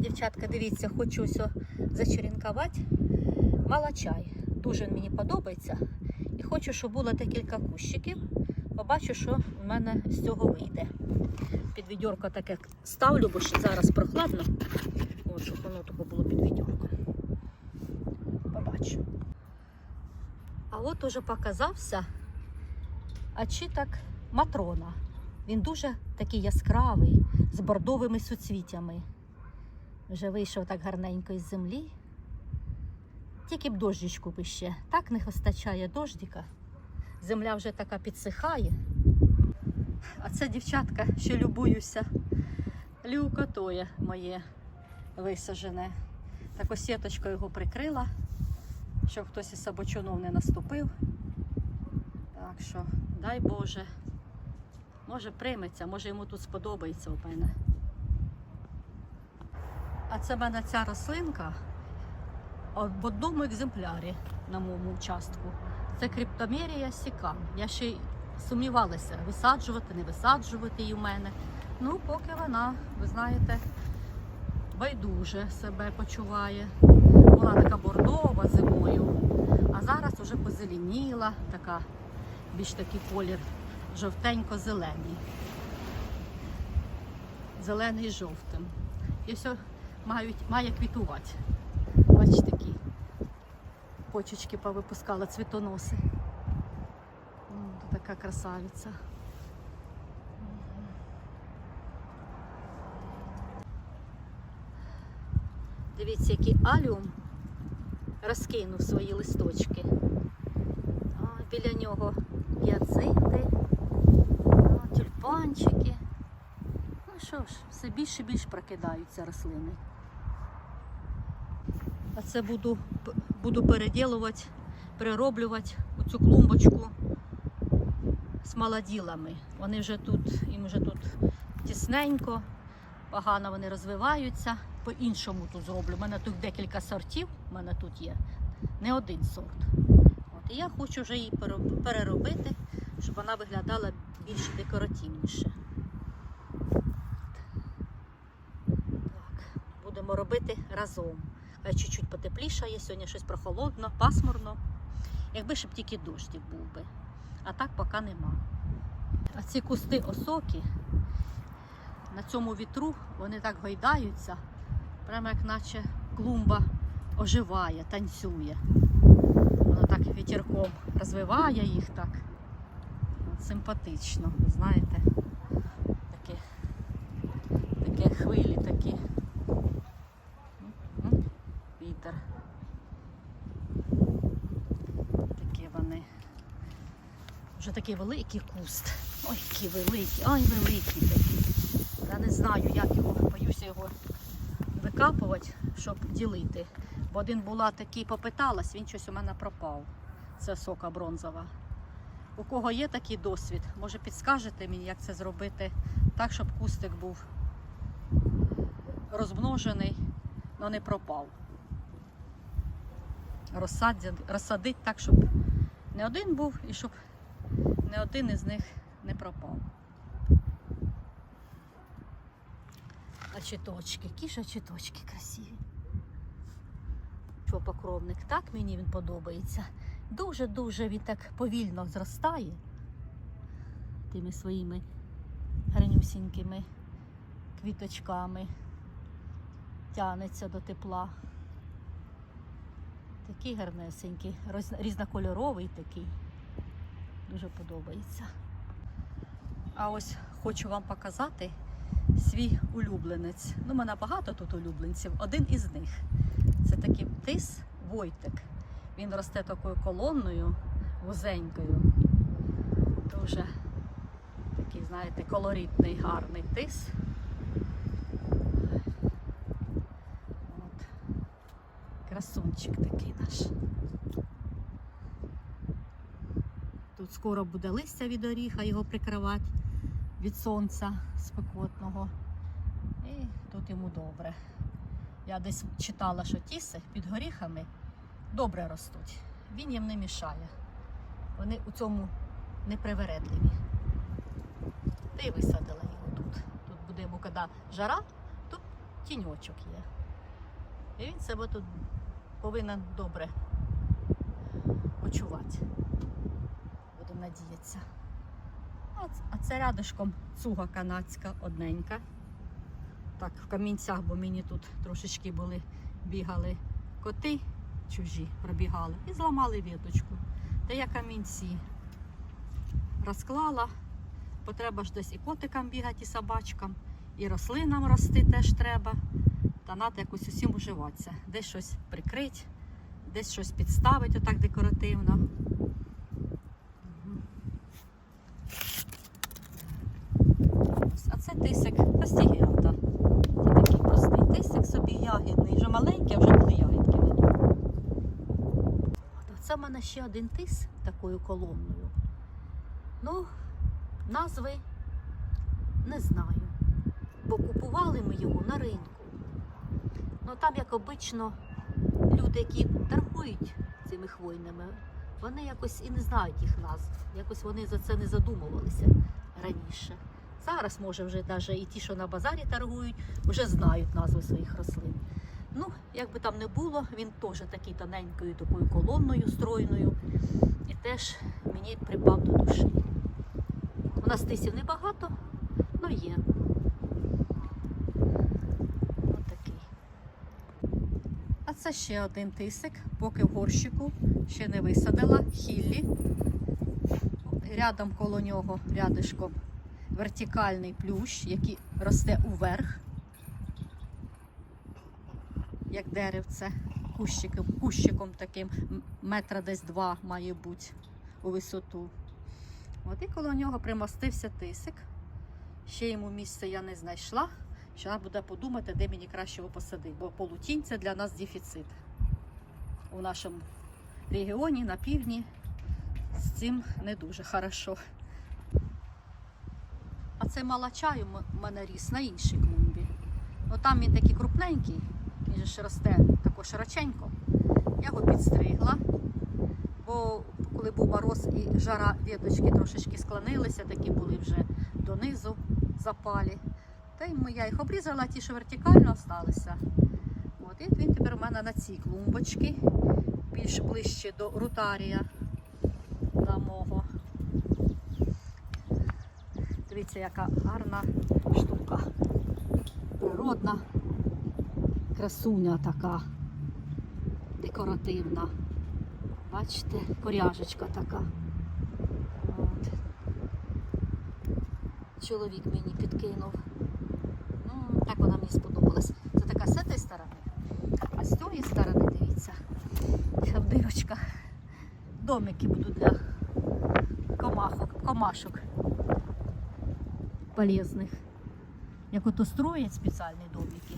Дівчатка, дивіться, хочу ось зачеренкувати. Малачай. Дуже він мені подобається. І хочу, щоб було декілька кущиків. Побачу, що в мене з цього вийде. Під відьорко таке ставлю, бо ще зараз прохладно. От, щоб воно таке було під відьорко. Побачу. А от уже показався очіток матрона. Він дуже такий яскравий, з бордовими суцвітями. Вже вийшов так гарненько із землі. Тільки б дощечку би ще. Так не вистачає дождика. Земля вже така підсихає. А це дівчатка, що любуюся. Люкотоє моє висажене. Так ось сіточкою його прикрила, щоб хтось із собачунов не наступив. Так що, дай Боже, може прийметься, може йому тут сподобається у мене. А це в мене ця рослинка в одному екземплярі на моєму участку. Це криптомерія сікан. Я ще й сумнівалася, висаджувати, не висаджувати її в мене. Ну, поки вона, ви знаєте, байдуже себе почуває. Була така бордова зимою, а зараз уже позеленіла, така більш такий колір жовтенько-зелений. Зелений жовтим. І все мають, має квітувати. Бачите, такі почечки повипускала цвітоноси. М, Така красавиця. Дивіться, який аліум розкинув свої листочки. Біля нього гіацинти, тюльпанчики. Що ж, все більше і більше прокидаються рослини. А це буду, буду переділувати, перероблювати цю клумбочку з молоділами. Вони вже тут, їм вже тут тісненько, погано вони розвиваються. По-іншому тут зроблю. У мене тут декілька сортів, у мене тут є не один сорт. От, і я хочу вже її переробити, щоб вона виглядала більш декоративніше. Так, будемо робити разом. Хай чуть-чуть потеплішає, сьогодні щось прохолодно, пасмурно. Якби ще б тільки дощик був би. А так поки нема. А ці кусти осоки на цьому вітру вони так гойдаються, прямо як наче клумба оживає, танцює. Воно так вітерком розвиває їх так. Симпатично, знаєте. Таке, таке хвилі такі. М, Вітер. Такі вони. Вже такий великий куст. Ой, який великий, ай великий такий. Я не знаю, як його, боюся його викапувати, щоб ділити. Бо один була такий, попиталась, він щось у мене пропав. Це сока бронзова. У кого є такий досвід, може підскажете мені, як це зробити так, щоб кустик був розмножений, але не пропав. Розсадить так, щоб не один був і щоб не один із них не пропав. А чіточки, які ж чіточки красиві. Чопокровник, так мені він подобається. Дуже-дуже він так повільно зростає тими своїми гарнюсінькими квіточками. Тянеться до тепла. Такий гарнесенький, різнокольоровий такий. Дуже подобається. А ось хочу вам показати свій улюбленець. Ну, мене багато тут улюбленців. Один із них. Це такий тис Войтик. Він росте такою колонною, вузенькою. Дуже такий, знаєте, колоритний, гарний тис. Красунчик такий наш. Тут скоро буде листя від оріха, його прикривати від сонця спекотного. І тут йому добре. Я десь читала, що тіси під горіхами добре ростуть. Він їм не мішає. Вони у цьому непривередливі. Та й висадила його тут. Тут буде йому, коли жара, тут тіньочок є. І він себе тут повинен добре почувати. Надіятися. А це рядышком цуга канадська одненька. Так, в камінцях, бо мені тут трошечки були, бігали коти чужі, пробігали і зламали віточку. Та я камінці розклала. Потреба ж десь і котикам бігати, і собачкам, і рослинам рости теж треба. Та треба якось усім уживатися. Десь щось прикрити, десь щось підставити отак декоративно. Мгм. Ось, А це тисик пастігіата. Це такий простий тисик собі ягідний. Вже маленький, а вже були ягідки. Це в мене ще один тис такою колонною. Ну, назви не знаю. Бо купували ми його на ринку. Ну там, як обично, люди, які торгують цими хвойними, вони якось і не знають їх назв. Якось вони за це не задумувалися. Зараз, може, вже навіть і ті, що на базарі торгують, вже знають назви своїх рослин. Ну, як би там не було, він теж такий тоненькою такою колонною стройною. І теж мені припав до душі. У нас тисів небагато, але є. Отакий. А це ще один тисик, поки в горщику ще не висадила хіллі. Рядом коло нього, рядишком, вертикальний плющ, який росте уверх, як деревце, кущиком, кущиком таким, метра десь два має бути у висоту. От і коло нього примостився тисик. Ще йому місце я не знайшла. Ще треба буде подумати, де мені краще його посадити, бо полутінь це для нас дефіцит. У нашому регіоні на півдні з цим не дуже хорошо. А це малачай у мене ріс на іншій клумбі. Ну там він такий крупненький, він же ж росте також широченько. Я його підстригла, бо коли був мороз і жара, віточки трошечки склонилися, такі були вже донизу запалі. Та й я їх обрізала, ті, що вертикально залишилися. От, і він тепер у мене на цій клумбочці, більш ближче до рутарія мого. Дивіться, яка гарна штука. Природна красуня така, декоративна. Бачите, коряжечка така. От. Чоловік мені підкинув. Ну, так вона мені сподобалась. Це така з цієї сторони. А з цієї сторони, дивіться, в дирочках домики будуть для комахок, комашок полезних. Як ото строять спеціальні домики.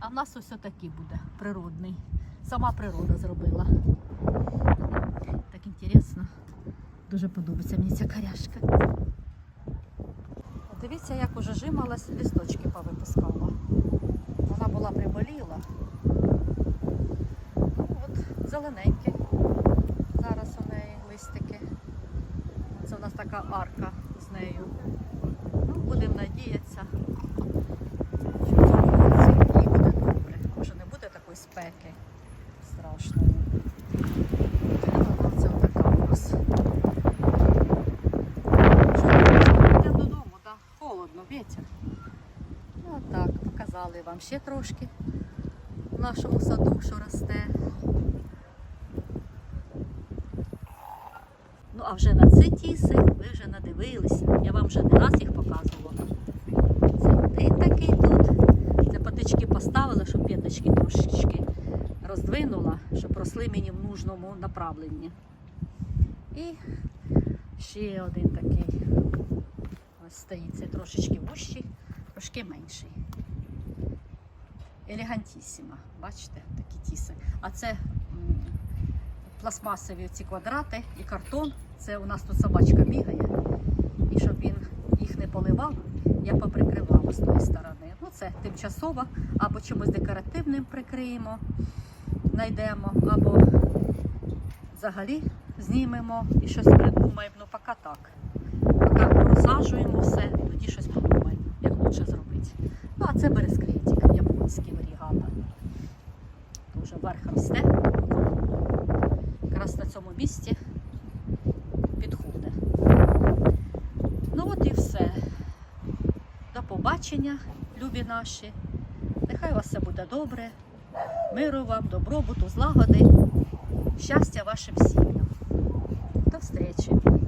А в нас ось такий буде природний. Сама природа зробила. Так інтересно. Дуже подобається мені ця коряшка. Дивіться, як уже жималась, лісточки повипускала. Вона була приболіла. Ну, От, зелененькі. Зараз у неї листики. Це у нас така арка з нею. Будемо надіятися, що в цьому році буде добре. Може не буде такої спеки страшної. Це така у Йдемо додому, так? Холодно, вітер. Ну так, показали вам ще трошки в нашому саду, що росте. Ну, а вже на ці тіси ви вже надивилися. Я вам вже не раз їх показувала. Це один такий тут. Це патички поставила, щоб п'яточки трошечки роздвинула, щоб росли мені в нужному направленні. І ще один такий. Ось стоїть це трошечки вущий, трошки менший. Елегантісіма. Бачите, такі тіси. А це пластмасові ці квадрати і картон. Це у нас тут собачка бігає. І щоб він їх не поливав, я поприкривала з тої сторони. Ну, це тимчасово, або чимось декоративним прикриємо, знайдемо, або взагалі знімемо і щось придумаємо. Ну, поки так. Поки розсаджуємо все, і тоді щось подумаємо, як лучше зробити. Ну, а це берескретик японський. вверх росте. Якраз на цьому місці підходить. Ну от і все. До побачення, любі наші. Нехай у вас все буде добре. Миру вам, добробуту, злагоди, щастя вашим сім'ям. До зустрічі!